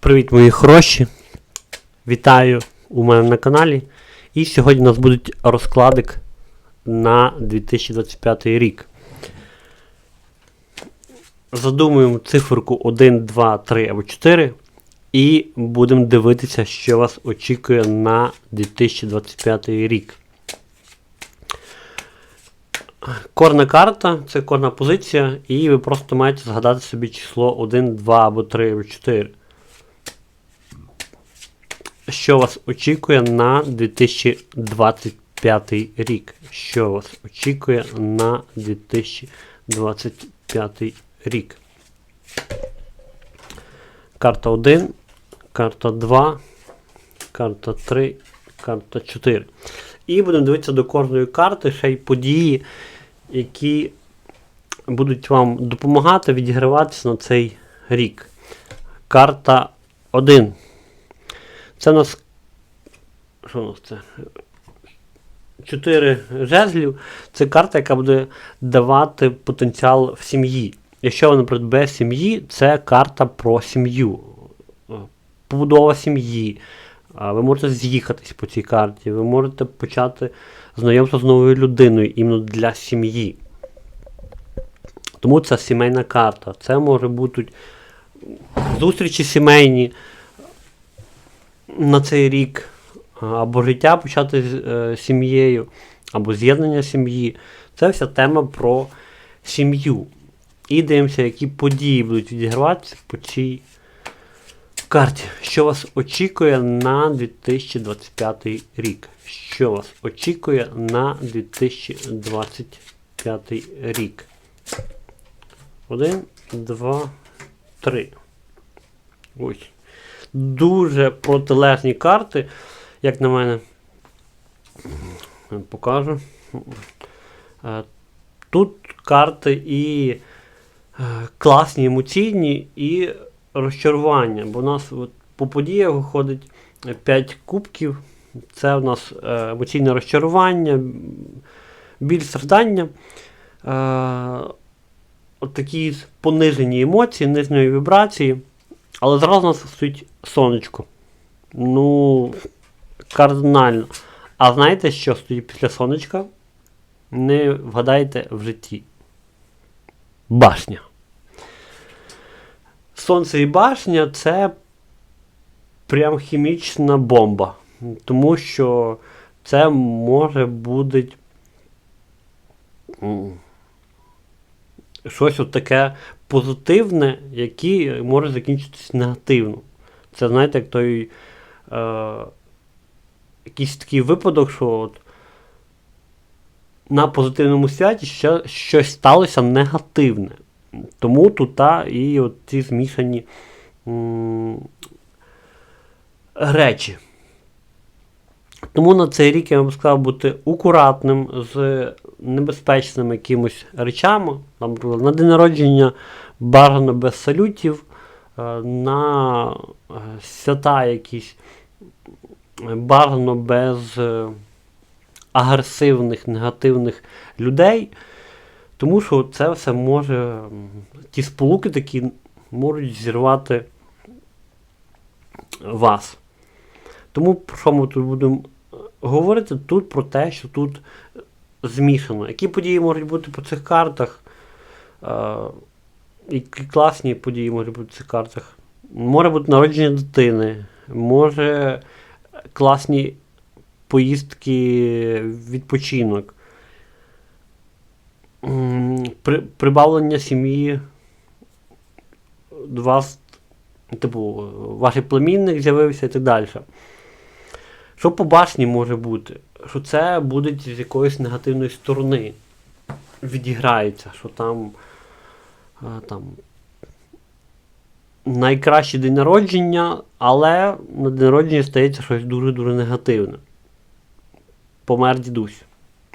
Привіт, мої хороші! Вітаю у мене на каналі. І сьогодні у нас буде розкладик на 2025 рік. Задумуємо циферку 1, 2, 3 або 4. І будемо дивитися, що вас очікує на 2025 рік. Корна карта це корна позиція, і ви просто маєте згадати собі число 1, 2 або 3 або 4 що вас очікує на 2025 рік. Що вас очікує на 2025 рік. Карта 1, карта 2, карта 3, карта 4. І будемо дивитися до кожної карти ще й події, які будуть вам допомагати відіграватися на цей рік. Карта 1. Це у нас. Що у нас це? Чотири жезлів. Це карта, яка буде давати потенціал в сім'ї. Якщо вона придбає сім'ї, це карта про сім'ю. Побудова сім'ї. Ви можете з'їхатись по цій карті, ви можете почати знайомство з новою людиною іменно для сім'ї. Тому це сімейна карта. Це може бути зустрічі сімейні на цей рік, або життя почати з е, сім'єю, або з'єднання сім'ї. Це вся тема про сім'ю. І дивимося, які події будуть відіграватися по цій карті. Що вас очікує на 2025 рік? Що вас очікує на 2025 рік? Один, два, три. Ось дуже протилежні карти, як на мене. Покажу. Е, тут карти і е, класні, емоційні, і розчарування. Бо у нас от по подіях виходить 5 кубків. Це у нас е, емоційне розчарування, біль страждання. От такі понижені емоції, нижньої вібрації. Але зразу у нас стоїть сонечко. Ну, кардинально. А знаєте, що стоїть після сонечка? Не вгадайте в житті. Башня. Сонце і башня це прям хімічна бомба. Тому що це може бути щось от таке позитивне, яке може закінчитися негативно. Це, знаєте, як той е, якийсь такий випадок, що от на позитивному святі ще, щось сталося негативне. Тому тут та, і от ці змішані м, речі. Тому на цей рік я вам сказав бути акуратним з небезпечними якимось речами. Наприклад, на день народження бажано без салютів, е, на е, свята якісь бажано без е, агресивних, негативних людей. Тому що це все може, ті сполуки такі можуть зірвати вас. Тому про що ми тут будемо говорити? Тут про те, що тут змішано. Які події можуть бути по цих картах? Які класні події можуть бути в цих картах? Може бути народження дитини, може класні поїздки, відпочинок, при, прибавлення сім'ї до вас, типу, ваш племінник з'явився і так далі. Що по башні може бути? Що це буде з якоїсь негативної сторони. Відіграється, що там там найкращий день народження, але на день народження стається щось дуже-дуже негативне. Помер дідусь,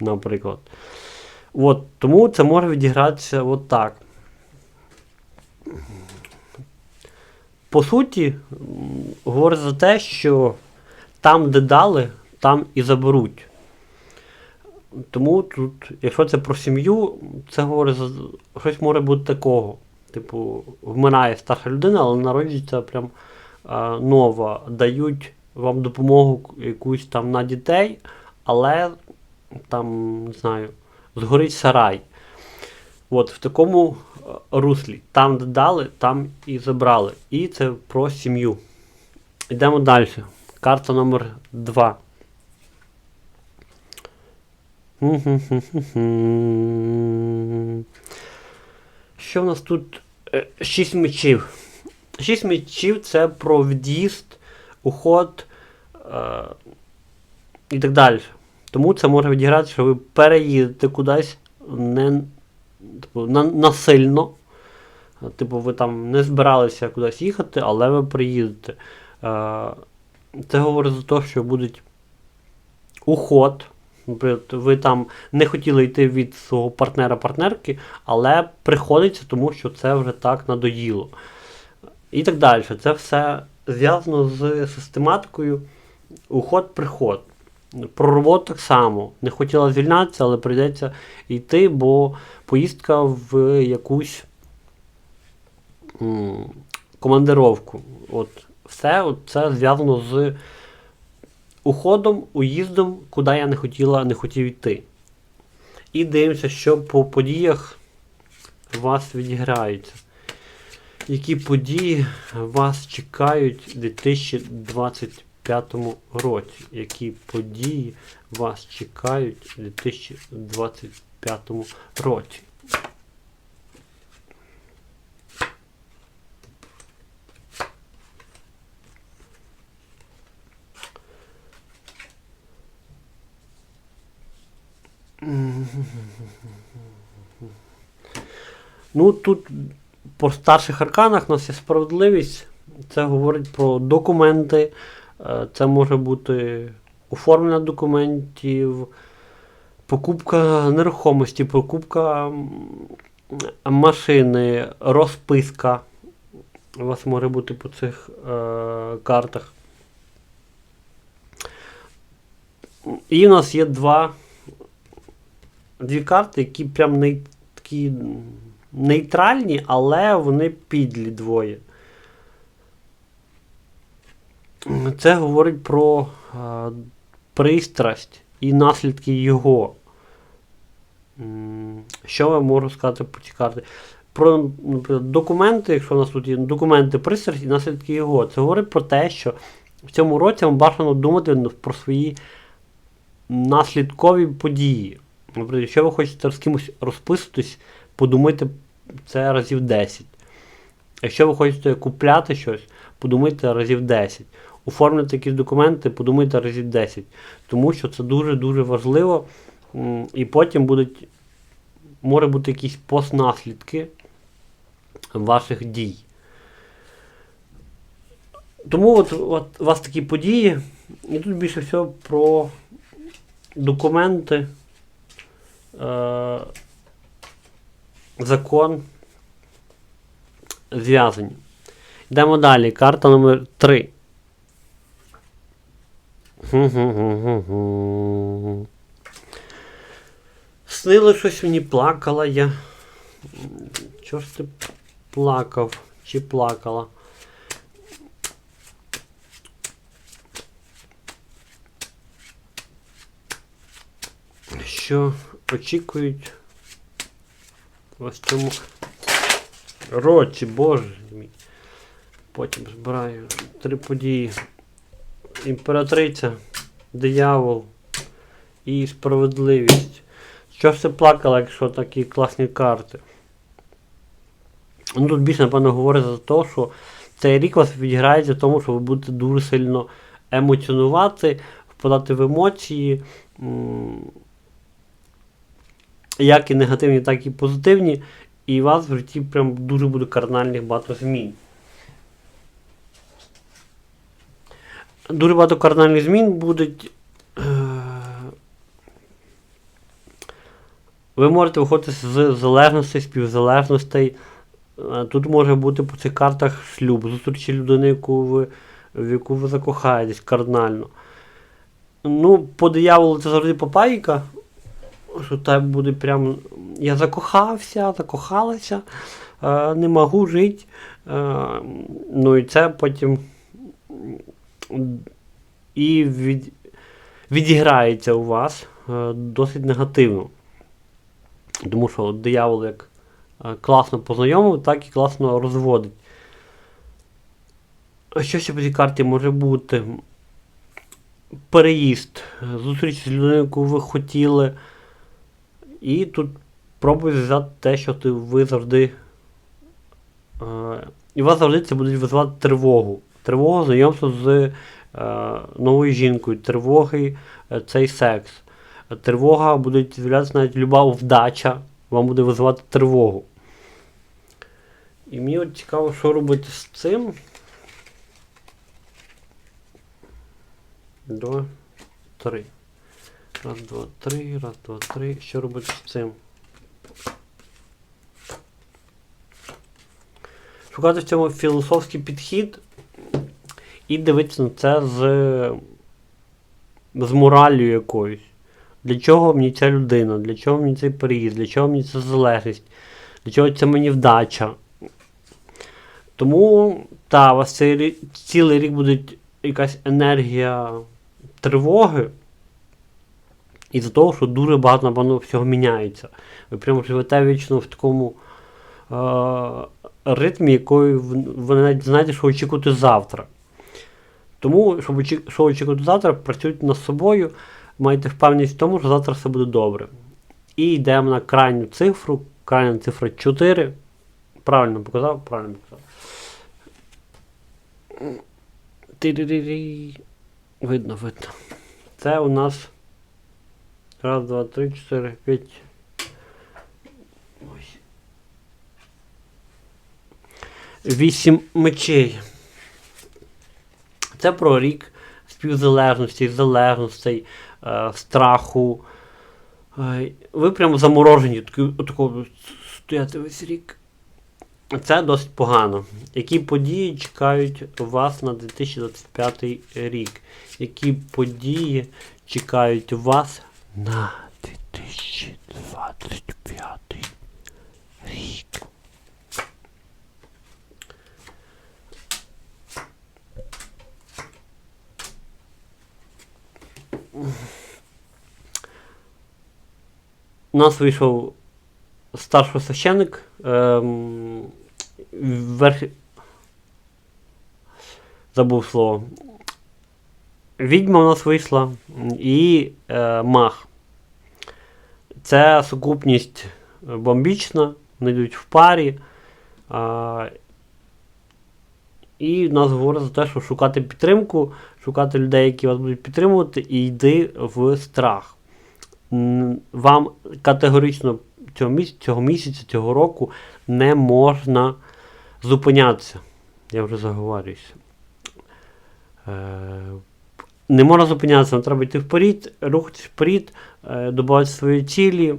наприклад. От, Тому це може відігратися от так. По суті, говорить за те, що там, де дали, там і заберуть. Тому тут, якщо це про сім'ю, це говорить щось може бути такого. Типу, вмирає старша людина, але народжується прям а, нова дають вам допомогу якусь там на дітей, але там, не знаю, згорить сарай. От в такому руслі. Там, де дали, там і забрали. І це про сім'ю. Йдемо далі. Карта номер 2. Що в нас тут? Е, Шість мечів. Шість мечів це про від'їзд, уход е, і так далі. Тому це може відіграти, що ви переїдете кудись не типу, на, насильно. Типу, ви там не збиралися кудись їхати, але ви приїдете. Е, Це говорить за те, що буде уход. Наприклад, ви там не хотіли йти від свого партнера-партнерки, але приходиться, тому що це вже так надоїло. І так далі. Це все зв'язано з систематикою уход-приход. Про роботу так само. Не хотіла звільнятися, але прийдеться йти, бо поїздка в якусь командировку. От все от це зв'язано з уходом, уїздом, куди я не хотіла, не хотів йти. І дивимося, що по подіях вас відіграються. Які події вас чекають у 2025 році? Які події вас чекають у 2025 році? Ну, тут по старших арканах у нас є справедливість. Це говорить про документи. Е, Це може бути оформлення документів, покупка нерухомості, покупка машини, розписка. У вас може бути по цих е, картах. І у нас є два дві карти, які прям не, такі нейтральні, але вони підлі двоє. Це говорить про е, пристрасть і наслідки його. Що я можу сказати про ці карти? Про документи, якщо у нас тут є документи, пристрасть і наслідки його. Це говорить про те, що в цьому році вам бажано думати про свої наслідкові події. Наприклад, якщо ви хочете з кимось розписуватись, подумайте це разів 10. Якщо ви хочете купляти щось, подумайте разів 10. Оформити якісь документи, подумайте разів 10. Тому що це дуже-дуже важливо. І потім будуть, може бути якісь постнаслідки ваших дій. Тому от, от у вас такі події, і тут більше всього про документи, е, закон зв'язані. Йдемо далі. Карта номер 3. Снило щось мені плакала я. Чого ж ти плакав? Чи плакала? Що очікують ось цьому році, боже мій. Потім збираю три події. Імператриця, диявол і справедливість. Що ти плакала, якщо такі класні карти? Ну, Тут більше, напевно, говорить за те, що цей рік вас відіграється в тому, що ви будете дуже сильно емоціонувати, впадати в емоції. Як і негативні, так і позитивні. І у вас в житті прям дуже буде кардинальних багато змін. Дуже багато кардинальних змін будуть. е, Ви можете виходити з залежностей, співзалежностей. Е, Тут може бути по цих картах шлюб, зустрічі людини, яку ви, в яку ви закохаєтесь кардинально. Ну, по дияволу це завжди попайка. Що так буде прям. Я закохався, закохалася, е, не можу жити. Е, ну і це потім і від, відіграється у вас е, досить негативно. Тому що диявол як класно познайомив, так і класно розводить. Що ще по цій карті може бути? Переїзд, зустріч з людиною, яку ви хотіли. І тут пробуй зв'язати те, що ти, ви завжди. Е, і вас завжди це буде визвати тривогу. Тривогу, знайомство з е, новою жінкою, тривоги е, цей секс. Тривога буде з'являтися навіть люба вдача, вам буде визивати тривогу. І мені от цікаво, що робити з цим. Два, три. Раз, два, три, раз, два, три. Що робити з цим? Шукати в цьому філософський підхід і дивитися на це з, з мораллю якоюсь. Для чого мені ця людина? Для чого мені цей переїзд? Для чого мені ця залежність? Для чого це мені вдача? Тому, та, у вас цей цілий рік буде якась енергія тривоги. Із-за того, що дуже багато, напевно, всього міняється. Ви прямо живете вічно в такому е- ритмі, якої ви навіть знаєте, що очікувати завтра. Тому, щоб очі- що очікувати завтра, працюйте над собою, майте впевненість в тому, що завтра все буде добре. І йдемо на крайню цифру. Крайня цифра 4. Правильно показав? Правильно показав. Видно, видно. Це у нас. Раз, два, три, чотири, п'ять. Вісім мечей. Це про рік співзалежності, залежностей, е, страху. Е, ви прямо заморожені, такі, отако стояти весь рік. Це досить погано. Які події чекають вас на 2025 рік? Які події чекають вас на 2025 рік? У нас вийшов старший священник. Ем, верх... Забув слово. Відьма у нас вийшла і е, мах. Це сукупність бомбічна, вони йдуть в парі. А, і в нас говорить за те, що шукати підтримку, шукати людей, які вас будуть підтримувати, і йди в страх. Вам категорично цього місяця, цього, місяця, цього року не можна зупинятися. Я вже заговорююся. Е, не можна зупинятися, нам треба йти вперед, рухатись вперед, е, добувати свої цілі,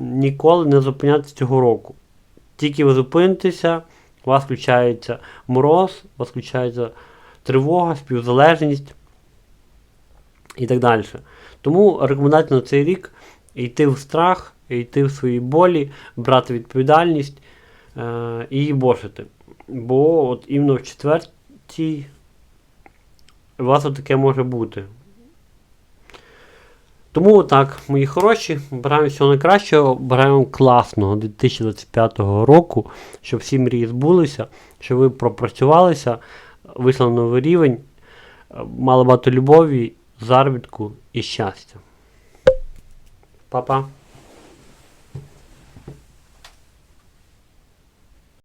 ніколи не зупинятися цього року. Тільки ви зупинитеся, у вас включається мороз, у вас включається тривога, співзалежність і так далі. Тому рекомендація на цей рік йти в страх, йти в свої болі, брати відповідальність е, і її бошити. Бо от іменно в четвертій у вас таке може бути. Тому так, мої хороші, бажаємо всього найкращого, бажаємо класного 2025 року, щоб всі мрії збулися, щоб ви пропрацювалися, вийшли на новий рівень, мали багато любові, заробітку і щастя. Па-па.